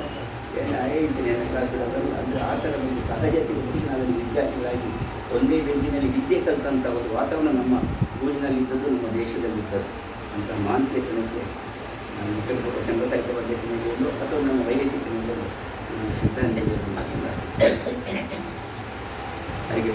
ಏನು ಐ ಇದ್ದೀನಿ ನನ್ನ ಕ್ಲಾಸ್ ಬಿಡೋದಲ್ಲ ಅಂದರೆ ಆ ಥರ ಒಂದು ಸಹಜತೆ ಹುಟ್ಟಿನಲ್ಲಿ ವಿದ್ಯಾರ್ಥಿಗಳಾಗಿ ಒಂದೇ ಬೆಂಚಿನಲ್ಲಿ ವಿದ್ಯೆ ಕಲಿತಂಥ ಒಂದು ವಾತಾವರಣ ನಮ್ಮ ಊರಿನಲ್ಲಿದ್ದದ್ದು ನಮ್ಮ ದೇಶದಲ್ಲಿದ್ದದ್ದು ಅಂತ ನನಗೆ ನಾನು ಚಂದ್ರ ಸಾಹಿತ್ಯ ಪ್ರದೇಶದಲ್ಲಿಯಲ್ಲೋ ಅಥವಾ ನಮ್ಮ ವೈಯಕ್ತಿಕನಲ್ಲೋ ಸಿದ್ಧಾಂತದಲ್ಲಿ ಮಾತಿಲ್ಲ ಹಾಗೆ